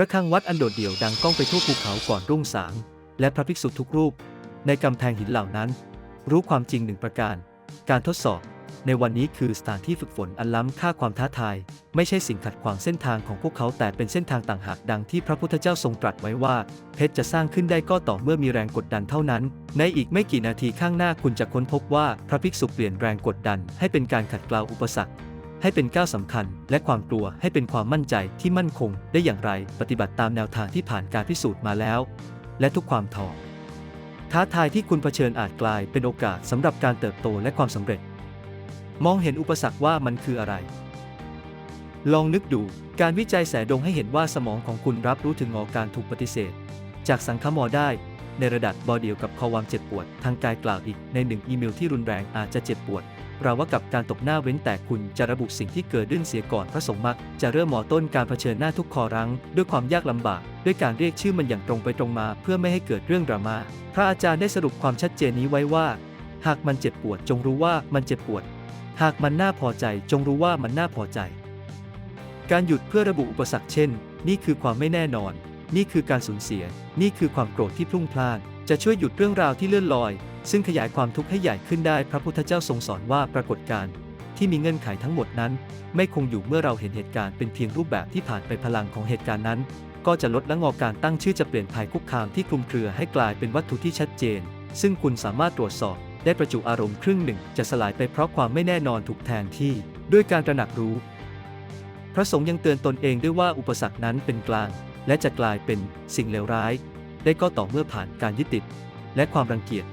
ระฆังวัดอันโดดเดี่ยวดังก้องไปทั่วภูเขาก่อนรุ่งสาง และพระภิกษุทุกรูป ในกำแพงหินเหล่านั้น รู้ความจริงหนึ่งประการ การทดสอบ ในวันนี้คือสถานที่ฝึกฝนอันล้ำค่าความท้าทาย ไม่ใช่สิ่งขัดขวางเส้นทางของพวกเขาแต่เป็นเส้นทางต่างหากดังที่พระพุทธเจ้าทรงตรัสไว้ว่า เพชรจะสร้างขึ้นได้ก็ต่อเมื่อมีแรงกดดันเท่านั้น ในอีกไม่กี่นาทีข้างหน้าคุณจะค้นพบว่าพระภิกษุเปลี่ยนแรงกดดันให้เป็นการขัดเกลาอุปสรรค ให้เป็นก้าวสำคัญ และความกลัวให้เป็นความมั่นใจที่มั่นคงได้อย่างไร ปฏิบัติตามแนวทางที่ผ่านการพิสูจน์มาแล้ว และทุกความท้อท้าทายที่คุณเผชิญอาจกลายเป็นโอกาสสำหรับการเติบโตและความสำเร็จ มองเห็นอุปสรรคว่ามันคืออะไร ลองนึกดูการวิจัยแสดงให้เห็นว่าสมองของคุณรับรู้ถึงงอการถูกปฏิเสธ จากสังคมอได้ในระดับบอเดียวกับความเจ็บปวด ทางกายกล่าวอีกในหนึ่งอีเมลที่รุนแรงอาจจะเจ็บปวด ราว่ากับการตบหน้าเว้นแต่คุณจะระบุสิ่งที่เกิดขึ้นเสียก่อนพระสงฆ์มัก จะเริ่มหมอต้นการเผชิญหน้าทุกคอรั้ง ด้วยความยากลำบาก ด้วยการเรียกชื่อมันอย่างตรงไปตรงมา เพื่อไม่ให้เกิดเรื่องดราม่าพระอาจารย์ได้สรุปความชัดเจนนี้ไว้ว่า หากมันเจ็บปวดจงรู้ว่ามันเจ็บปวด หากมันน่าพอใจจงรู้ว่ามันน่าพอใจ การหยุดเพื่อระบุอุปสรรคเช่น นี่คือความไม่แน่นอน นี่คือการสูญเสีย นี่คือความโกรธที่พลุ่งพล่านจะช่วยหยุดเรื่องราวที่เลื่อนลอย ซึ่งขยายความทุกข์ให้ใหญ่ขึ้นได้พระพุทธเจ้าทรงสอนว่าปรากฏการณ์ที่มีเงื่อนไขทั้งหมดนั้น ไม่คงอยู่เมื่อเราเห็นเหตุการณ์เป็นเพียงรูปแบบที่ผ่านไปพลังของเหตุการณ์นั้น ก็จะลดและงอการตั้งชื่อจะเปลี่ยนภัยคุกคามที่คลุมเครือให้กลายเป็นวัตถุที่ชัดเจน ซึ่งคุณสามารถตรวจสอบได้ประจุอารมณ์ครึ่งหนึ่ง จะสลายไปเพราะความไม่แน่นอนถูกแทนที่ ด้วยการตระหนักรู้ พระสงฆ์ยังเตือนตนเองด้วยว่าอุปสรรคนั้นเป็นกลาง และจะกลายเป็นสิ่งเลวร้าย ได้ก็ต่อเมื่อผ่านการยึดติด และความรังเกียจ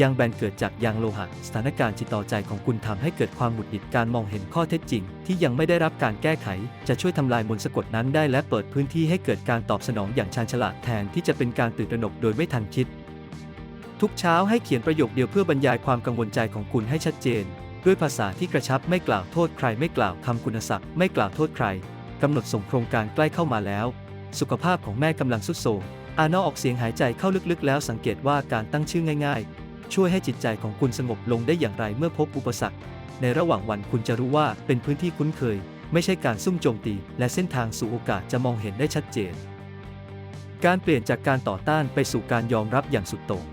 ยางแบนเกิดจากยางโลหะ สถานการณ์จิตต่อใจของคุณทำให้เกิดความหงุดหงิดการมองเห็นข้อเท็จจริง ที่ยังไม่ได้รับการแก้ไข จะช่วยทำลายมนต์สะกดนั้นได้และเปิดพื้นที่ให้เกิดการตอบสนองอย่างชาญฉลาดแทนที่จะเป็นการตื่นตระหนกโดยไม่ทันคิด ทุกเช้าให้เขียนประโยคเดียวเพื่อบรรยายความกังวลใจของคุณให้ชัดเจน ด้วยภาษาที่กระชับไม่กล่าวโทษใครไม่กล่าวคำคุณศัพท์ไม่กล่าวโทษใครกำหนดส่งโครงการใกล้เข้ามาแล้ว สุขภาพของแม่กำลังสุดโทรมอานอออกเสียงหายใจเข้าลึกๆ แล้วสังเกตว่าการตั้งชื่อง่ายๆ ช่วยให้จิตใจของคุณสงบลงได้อย่างไรเมื่อพบอุปสรรค ในระหว่างวันคุณจะรู้ว่าเป็นพื้นที่คุ้นเคย ไม่ใช่การซุ่มโจมตี และเส้นทางสู่โอกาสจะมองเห็นได้ชัดเจน การเปลี่ยนจากการต่อต้านไปสู่การยอมรับอย่างสุดโต่ง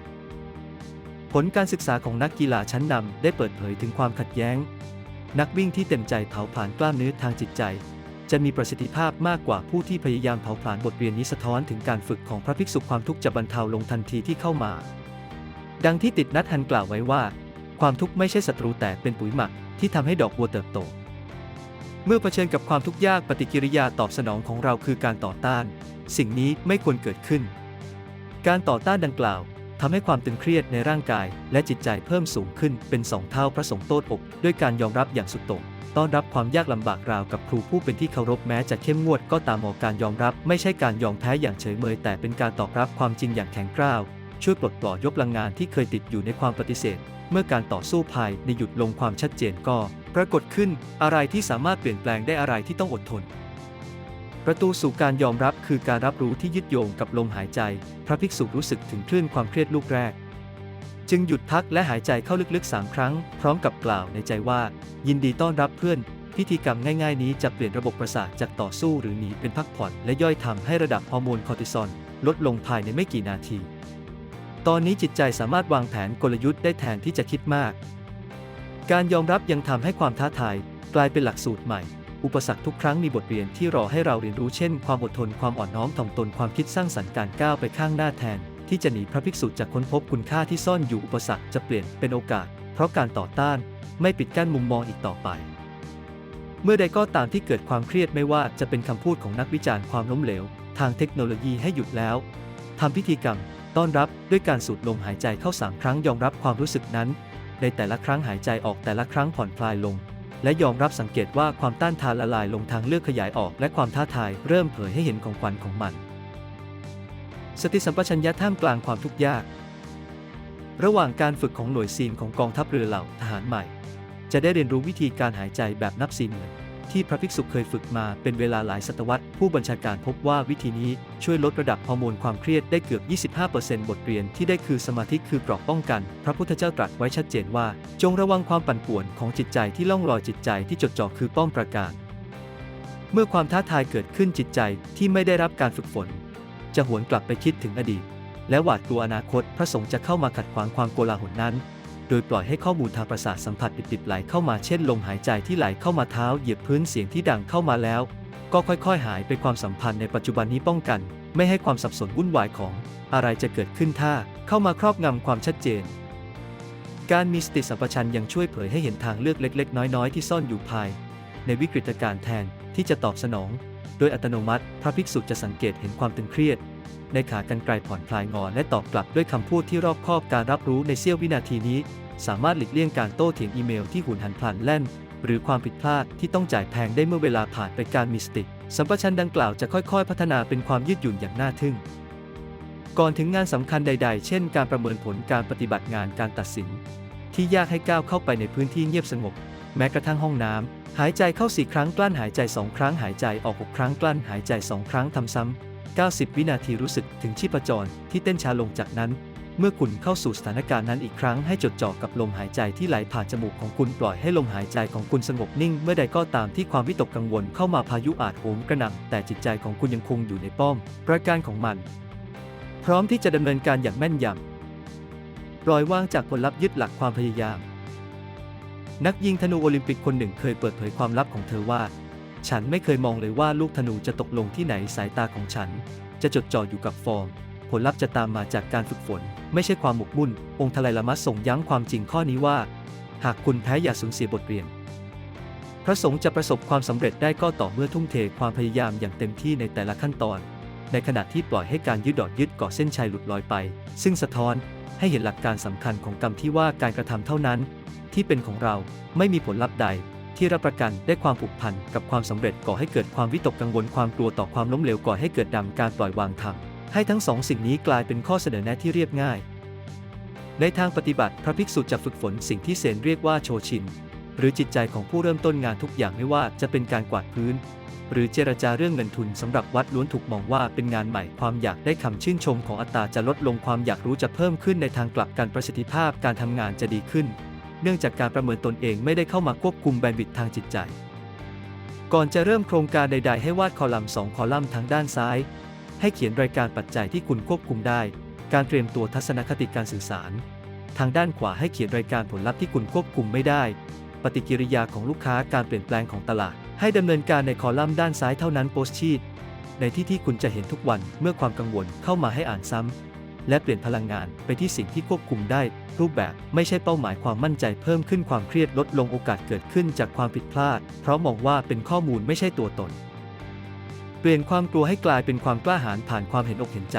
ผลการศึกษาของนักกีฬาชั้นนำได้เปิดเผยถึงความขัดแย้ง นักวิ่งที่เต็มใจเผาผลาญกล้ามเนื้อทางจิตใจ จะมีประสิทธิภาพมากกว่าผู้ที่พยายามเผาผลาญบทเรียนนี้สะท้อนถึงการฝึกของพระภิกษุความทุกข์จะบรรเทาลงทันทีที่เข้ามา ดังที่ติดนัดฮันกล่าวไว้ว่า ความทุกข์ไม่ใช่ศัตรูแต่เป็นปุ๋ยหมักที่ทำให้ดอกบัวเติบโต เมื่อเผชิญกับความทุกข์ยากปฏิกิริยาตอบสนองของเราคือการต่อต้าน สิ่งนี้ไม่ควรเกิดขึ้น การต่อต้านดังกล่าวทำให้ความตึงเครียดในร่างกาย และจิตใจเพิ่มสูงขึ้นเป็นสองเท่าพระสงฆ์โต้อกด้วยการยอมรับอย่างสุดโต่งต้อนรับความยากลำบากราวกับครูผู้เป็นที่เคารพแม้จะเข้มงวดก็ตามออกการยอมรับ ไม่ใช่การยอมแพ้อย่างเฉยเมยแต่เป็นการตอบรับความจริงอย่างแข็งกร้าว ช่วยปลดปล่อยยกลังงานที่เคยติดอยู่ในความปฏิเสธ เมื่อการต่อสู้ภายในหยุดลงความชัดเจนก็ ปรากฏขึ้นอะไรที่สามารถเปลี่ยนแปลงได้อะไรที่ต้องอดทน ประตูสู่การยอมรับคือการรับรู้ที่ยึดโยงกับลมหายใจ พระภิกษุรู้สึกถึงคลื่นความเครียดลูกแรก จึงหยุดพักและหายใจเข้าลึกๆสามครั้ง พร้อมกับกล่าวในใจว่า ยินดีต้อนรับเพื่อนพิธีกรรมง่ายๆนี้จะเปลี่ยนระบบประสาทจากต่อสู้หรือหนีเป็นพักผ่อนและย่อยทำให้ระดับฮอร์โมนคอร์ติซอลลดลงภายในไม่กี่นาที ตอนนี้จิตใจสามารถวางแผนกลยุทธ์ได้แทนที่จะคิดมาก การยอมรับยังทำให้ความท้าทายกลายเป็นหลักสูตรใหม่ อุปสรรคทุกครั้งมีบทเรียนที่รอให้เราเรียนรู้เช่น ความอดทน ความอ่อนน้อมถ่อมตน ความคิดสร้างสรรค์การก้าวไปข้างหน้าแทน ที่จะหนีพระภิกษุจากค้นพบคุณค่าที่ซ่อนอยู่อุปสรรคจะเปลี่ยนเป็นโอกาส เพราะการต่อต้านไม่ปิดกั้นมุมมองอีกต่อไป เมื่อใดก็ตามที่เกิดความเครียดไม่ว่าจะเป็นคำพูดของนักวิจารณ์ความล้มเหลว ทางเทคโนโลยีให้หยุดแล้วทำพิธีกรรม ต้อนรับด้วยการสูดลมหายใจเข้าสามครั้งยอมรับความรู้สึกนั้น ในแต่ละครั้งหายใจออกแต่ละครั้งผ่อนคลายลง และยอมรับสังเกตว่าความต้านทานละลายลงทางเลือกขยายออกและความท้าทายเริ่มเผยให้เห็นของขวัญของมัน สติสัมปชัญญะท่ามกลางความทุกข์ยาก ระหว่างการฝึกของหน่วยซีนของกองทัพเรือเหล่าทหารใหม่ จะได้เรียนรู้วิธีการหายใจแบบนับซีนเหมือน ที่พระภิกษุเคยฝึกมาเป็นเวลาหลายศตวรรษ ผู้บัญชาการพบว่าวิธีนี้ช่วยลดระดับฮอร์โมนความเครียดได้เกือบ 25%บทเรียนที่ได้คือสมาธิคือเกราะป้องกัน พระพุทธเจ้าตรัสไว้ชัดเจนว่า จงระวังความปั่นป่วนของจิตใจที่ล่องลอยจิตใจที่จดจ่อคือป้อมปราการ เมื่อความท้าทายเกิดขึ้นจิตใจที่ไม่ได้รับการฝึกฝน จะหวนกลับไปคิดถึงอดีต และหวาดกลัวอนาคตพระสงฆ์จะเข้ามาขัดขวางความโกลาหลนั้น โดยปล่อยให้ข้อมูลทางประสาทสัมผัสดิบๆไหลเข้ามาเช่นลมหายใจที่ไหลเข้ามาเท้าเหยียบพื้นเสียงที่ดังเข้ามาแล้ว ก็ค่อยๆ หายไปความสัมพันธ์ในปัจจุบันนี้ป้องกัน ไม่ให้ความสับสนวุ่นวายของ อะไรจะเกิดขึ้นถ้าเข้ามาครอบงำความชัดเจน การมีสติสัมปชัญญะยังช่วยเผยให้เห็นทางเลือกเล็ก ๆ น้อยๆ ที่ซ่อนอยู่ภาย ในวิกฤตการณ์แทนที่จะตอบสนอง โดยอัตโนมัติ พระภิกษุจะสังเกตเห็นความตึงเครียด ในขากรรไกรผ่อนคลายงอและตอบกลับด้วยคำพูดที่รอบคอบการรับรู้ในเสี้ยววินาทีนี้ สามารถหลีกเลี่ยงการโต้เถียงอีเมลที่หุนหันพลันแล่น หรือความผิดพลาดที่ต้องจ่ายแพงได้เมื่อเวลาผ่านไปการมีสติสัมปชัญญะดังกล่าวจะค่อยๆ พัฒนาเป็นความยืดหยุ่นอย่างน่าทึ่ง ก่อนถึงงานสำคัญใด ๆ เช่น การประเมินผลการปฏิบัติงานการตัดสิน ที่ยากให้ก้าวเข้าไปในพื้นที่เงียบสงบ แม้กระทั่งห้องน้ำหายใจเข้าสี่ครั้งกลั้นหายใจสองครั้งหายใจออกหกครั้งกลั้นหายใจสองครั้งทำซ้ำ 90 วินาทีรู้สึกถึงชีพจรที่เต้นช้าลงจากนั้น เมื่อคุณเข้าสู่สถานการณ์นั้นอีกครั้งให้จดจ่อกับลมหายใจที่ไหลผ่านจมูกของคุณปล่อยให้ลมหายใจของคุณสงบนิ่ง เมื่อใดก็ตามที่ความวิตกกังวลเข้ามาพายุอาจโหมกระหน่ำแต่จิตใจของคุณยังคงอยู่ในป้อมประการของมัน พร้อมที่จะดำเนินการอย่างแม่นยำปล่อยวางจากผลลัพธ์ยึดหลักความพยายาม นักยิงธนูโอลิมปิกคนหนึ่งเคยเปิดเผยความลับของเธอว่า ฉันไม่เคยมองเลยว่าลูกธนูจะตกลงที่ไหนสายตาของฉัน จะจดจ่ออยู่กับฟอร์ม ผลลัพธ์จะตามมาจากการฝึกฝน ไม่ใช่ความหมกมุ่น องค์ทลายละมัดส่งยั้งความจริงข้อนี้ว่า หากคุณแพ้อย่าสูญเสียบทเรียน พระสงฆ์จะประสบความสำเร็จได้ก็ต่อเมื่อทุ่มเทความพยายามอย่างเต็มที่ในแต่ละขั้นตอน ในขณะที่ปล่อยให้การยึดดอดยึดเกาะเส้นชัยหลุดลอยไป ซึ่งสะท้อนให้เห็นหลักการสำคัญของกรรมที่ว่าการกระทำเท่านั้น ที่เป็นของเราไม่มีผลลัพธ์ใด ที่รับประกันได้ความผูกพันกับความสำเร็จก่อให้เกิดความวิตกกังวลความกลัวต่อความล้มเหลวก่อให้เกิดดำการปล่อยวางธรรมให้ทั้งสองสิ่งนี้กลายเป็นข้อเสนอแนะที่เรียบง่าย ในทางปฏิบัติพระภิกษุจะฝึกฝนสิ่งที่เซนเรียกว่าโชชิน หรือจิตใจของผู้เริ่มต้นงานทุกอย่างไม่ว่าจะเป็นการกวาดพื้น หรือเจรจาเรื่องเงินทุนสำหรับวัดล้วนถูกมองว่าเป็นงานใหม่ความอยากได้คำชื่นชมของอัตตาจะลดลงความอยากรู้จะเพิ่มขึ้นในทางกลับการประสิทธิภาพการทำงานจะดีขึ้น เนื่องจากการประเมินตนเองไม่ได้เข้ามาควบคุมแบนด์วิดต์ทางจิตใจ ก่อนจะเริ่มโครงการใด ๆ ให้วาดคอลัมน์ 2 คอลัมน์ทางด้านซ้าย ให้เขียนรายการปัจจัยที่คุณควบคุมได้ การเตรียมตัวทัศนคติการสื่อสาร ทางด้านขวาให้เขียนรายการผลลัพธ์ที่คุณควบคุมไม่ได้ ปฏิกิริยาของลูกค้าการเปลี่ยนแปลงของตลาด ให้ดำเนินการในคอลัมน์ด้านซ้ายเท่านั้นโพสชีตในที่ที่คุณจะเห็นทุกวันเมื่อความกังวลเข้ามาให้อ่านซ้ำ และเปลี่ยนพลังงานไปที่สิ่งที่ควบคุมได้ รูปแบบไม่ใช่เป้าหมายความมั่นใจเพิ่มขึ้นความเครียดลดลงโอกาสเกิดขึ้นจากความผิดพลาด เพราะมองว่าเป็นข้อมูลไม่ใช่ตัวตน เปลี่ยนความกลัวให้กลายเป็นความกล้าหาญผ่านความเห็นอกเห็นใจ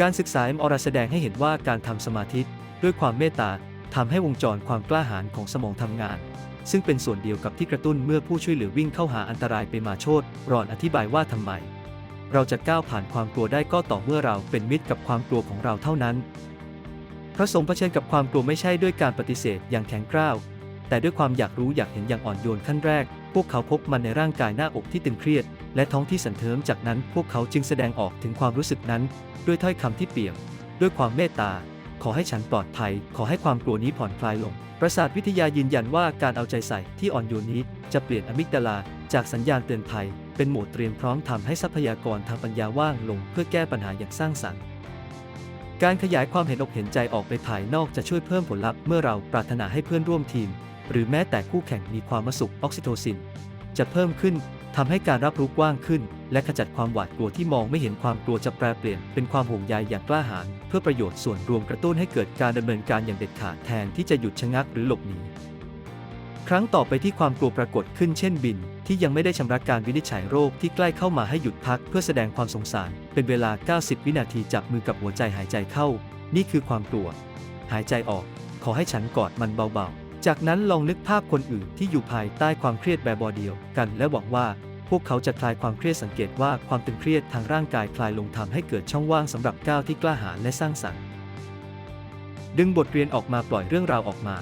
การศึกษา MR แสดงให้เห็นว่าการทำสมาธิด้วยความเมตตาทำให้วงจรความกล้าหาญของสมองทำงานซึ่งเป็นส่วนเดียวกับที่กระตุ้นเมื่อผู้ช่วยเหลือวิ่งเข้าหาอันตรายไปมาโชดรอนอธิบายว่าทำไม เราจะก้าวผ่านความกลัวได้ก็ต่อเมื่อเราเป็นมิตรกับความกลัวของเราเท่านั้น พระสงฆ์เผชิญกับความกลัวไม่ใช่ด้วยการปฏิเสธอย่างแข็งกร้าว แต่ด้วยความอยากรู้อยากเห็นอย่างอ่อนโยนขั้นแรก พวกเขาพบมันในร่างกายหน้าอกที่ตึงเครียด และท้องที่สันเทิมจากนั้นพวกเขาจึงแสดงออกถึงความรู้สึกนั้น ด้วยถ้อยคำที่เปี่ยมด้วยความเมตตา ขอให้ฉันปลอดภัย ขอให้ความกลัวนี้ผ่อนคลายลง ประสาทวิทยายืนยันว่าการเอาใจใส่ที่อ่อนโยนนี้จะเปลี่ยนอะมิกดาลาจากสัญญาณเตือนภัย เป็นโหมดเตรียมพร้อมทำให้ทรัพยากรทางปัญญาว่างลงเพื่อแก้ปัญหาอย่างสร้างสรรค์ การขยายความเห็นอกเห็นใจออกไปภายนอกจะช่วยเพิ่มผลลัพธ์เมื่อเราปรารถนาให้เพื่อนร่วมทีม หรือแม้แต่คู่แข่งมีความสุขออกซิโทซิน จะเพิ่มขึ้นทำให้การรับรู้กว้างขึ้น และขจัดความหวาดกลัวที่มองไม่เห็นความกลัวจะแปรเปลี่ยนเป็นความห่วงใยอย่างกล้าหาญเพื่อประโยชน์ส่วนรวมกระตุ้นให้เกิดการดำเนินการอย่างเด็ดขาดแทนที่จะหยุดชะงักหรือหลบหนีครั้งต่อไปที่ความกลัวปรากฏขึ้นเช่นบิน ที่ยังไม่ได้ชำระการวินิจฉัยโรคที่ใกล้เข้ามาให้หยุดพักเพื่อแสดงความสงสาร เป็นเวลา 90 วินาทีจับมือกับหัวใจหายใจเข้า นี่คือความกลัว หายใจออก ขอให้ฉันกอดมันเบาๆ จากนั้นลองนึกภาพคนอื่นที่อยู่ภายใต้ความเครียดแบบบอเดียวกัน และหวังว่าพวกเขาจะคลายความเครียดสังเกตว่าความตึงเครียดทางร่างกายคลายลงทำให้เกิดช่องว่างสำหรับก้าวที่กล้าหาญและสร้างสรรค์ ดึงบทเรียนออกมาปล่อยเรื่องราวออกมา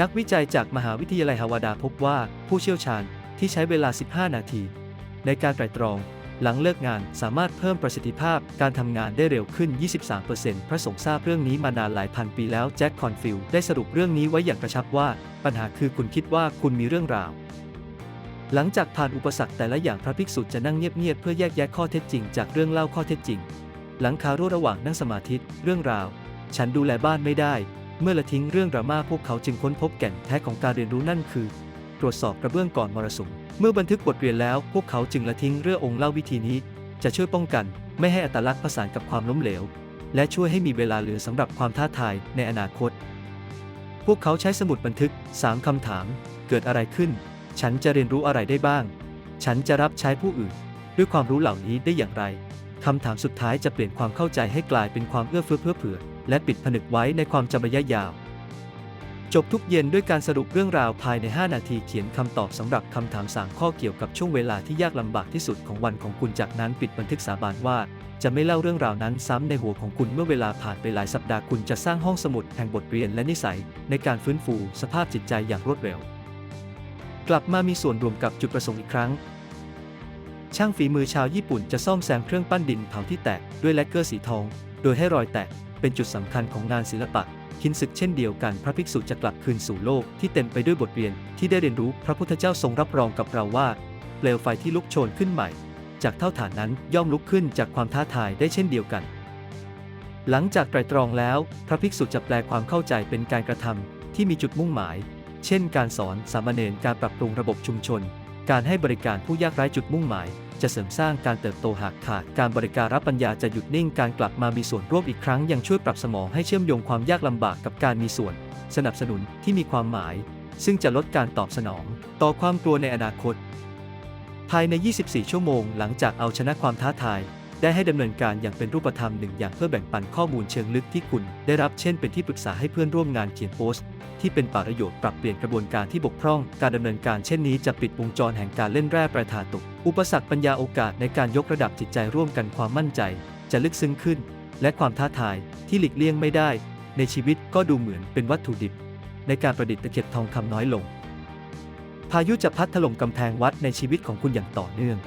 นักวิจัยจากมหาวิทยาลัยฮาวาดาพบว่า ผู้เชี่ยวชาญที่ใช้เวลา 15 นาที ในการไตรตรอง หลังเลิกงานสามารถเพิ่มประสิทธิภาพการทำงานได้เร็วขึ้น 23%พระสงฆ์ทราบเรื่องนี้มานานหลายพันปีแล้วแจ็คคอนฟิลด์ได้สรุปเรื่องนี้ไว้อย่างกระชับว่า ปัญหาคือคุณคิดว่าคุณมีเรื่องราว หลังจากผ่านอุปสรรคแต่ละอย่างพระภิกษุจะนั่งเงียบๆเพื่อแยกแยะข้อเท็จจริง จากเรื่องเล่าข้อเท็จจริง หลังคารั่วระหว่างนั่งสมาธิเรื่องราว ฉันดูแลบ้านไม่ได้ เมื่อละทิ้งเรื่องดราม่าพวกเขาจึงค้นพบแก่นแท้ของการเรียนรู้นั่นคือ ตรวจสอบกระเบื้องก่อนมรสุม เมื่อบันทึกบทเรียนแล้ว พวกเขาจึงละทิ้งเรื่ององค์เล่าวิธีนี้ จะช่วยป้องกัน ไม่ให้อัตลักษณ์ผสานกับความล้มเหลว และช่วยให้มีเวลาเหลือสำหรับความท้าทายในอนาคต พวกเขาใช้สมุดบันทึก 3 คำถาม เกิดอะไรขึ้น ฉันจะเรียนรู้อะไรได้บ้าง ฉันจะรับใช้ผู้อื่น ด้วยความรู้เหล่านี้ได้อย่างไรคำถามสุดท้ายจะเปลี่ยนความเข้าใจให้กลายเป็นความเอื้อเฟื้อเพื่อเผื่อ และปิดผนึกไว้ในความจำระยะยาว จบทุกเย็นด้วยการสรุปเรื่องราวภายใน 5 นาทีเขียนคำตอบสำหรับคำถามสามข้อเกี่ยวกับช่วงเวลาที่ยากลำบากที่สุดของวันของคุณจากนั้นปิดบันทึกสาบานว่า จะไม่เล่าเรื่องราวนั้นซ้ำในหัวของคุณเมื่อเวลาผ่านไปหลายสัปดาห์คุณจะสร้างห้องสมุดแห่งบทเรียนและนิสัย ในการฟื้นฟูสภาพจิตใจอย่างรวดเร็ว กลับมามีส่วนรวมกับจุดประสงค์อีกครั้งช่างฝีมือชาวญี่ปุ่นจะซ่อมแซมเครื่องปั้นดินเผาที่แตกด้วยแลกเกอร์สีทอง โดยให้รอยแตก เป็นจุดสำคัญของงานศิลปะคินศึกเช่นเดียวกันพระภิกษุจะกลับคืนสู่โลกที่เต็มไปด้วยบทเรียนที่ได้เรียนรู้พระพุทธเจ้าทรงรับรองกับเราว่า เปลวไฟที่ลุกโชนขึ้นใหม่ จากเท่าฐานนั้นย่อมลุกขึ้นจากความท้าทายได้เช่นเดียวกัน หลังจากไตรตรองแล้ว พระภิกษุจะแปลความเข้าใจเป็นการกระทำที่มีจุดมุ่งหมาย เช่น การสอนสามเณรการปรับปรุงระบบชุมชน การให้บริการผู้ยากไร้จุดมุ่งหมาย จะเสริมสร้างการเติบโตหากขาดการบริการรับปัญญาจะหยุดนิ่งการกลับมามีส่วนร่วมอีกครั้งยังช่วยปรับสมองให้เชื่อมโยงความยากลำบากกับการมีส่วน สนับสนุนที่มีความหมาย ซึ่งจะลดการตอบสนอง ต่อความกลัวในอนาคต ภายใน 24 ชั่วโมงหลังจากเอาชนะความท้าทาย ได้ให้ดำเนินการอย่างเป็นรูปธรรมหนึ่งอย่างเพื่อแบ่งปันข้อมูลเชิงลึกที่คุณได้รับเช่นเป็นที่ปรึกษาให้เพื่อนร่วมงานเขียนโพสต์ที่เป็นประโยชน์ปรับเปลี่ยนกระบวนการที่บกพร่อง การดำเนินการเช่นนี้จะปิดวงจรแห่งการเล่นแร่ประทาตุก อุปสรรคปัญญาโอกาสในการยกระดับจิตใจร่วมกันความมั่นใจ จะลึกซึ้งขึ้น และความท้าทายที่หลีกเลี่ยงไม่ได้ ในชีวิตก็ดูเหมือนเป็นวัตถุดิบ ในการประดิษฐ์ตะเข็บทองคำน้อยลง พายุจะพัดถล่มกำแพงวัดในชีวิตของคุณอย่างต่อเนื่อง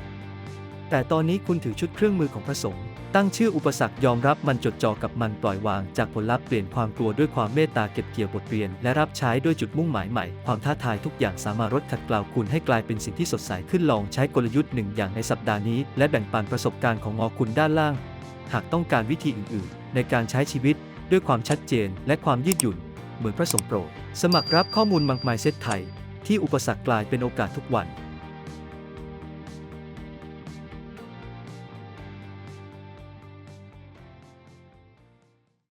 แต่ตอนนี้คุณถือชุดเครื่องมือของพระสงฆ์ตั้งชื่ออุปสรรคยอมรับมันจดจ่อกับมันปล่อยวางจากผลลัพธ์เปลี่ยนความกลัวด้วยความเมตตาเก็บเกี่ยวบทเรียน และรับใช้ด้วยจุดมุ่งหมายใหม่ ความท้าทายทุกอย่างสามารถลดขัดเกลาคุณให้กลายเป็นสิ่งที่สดใสขึ้นลองใช้กลยุทธ์หนึ่งอย่างในสัปดาห์นี้ และแบ่งปันประสบการณ์ของอคุณด้านล่าง หากต้องการวิธีอื่น ๆ ในการใช้ชีวิต ด้วยความชัดเจน และความยืดหยุ่น เหมือนพระสงฆ์โปรด สมัครรับข้อมูลมังมายเซตไทย ที่อุปสรรคกลายเป็นโอกาสทุกวัน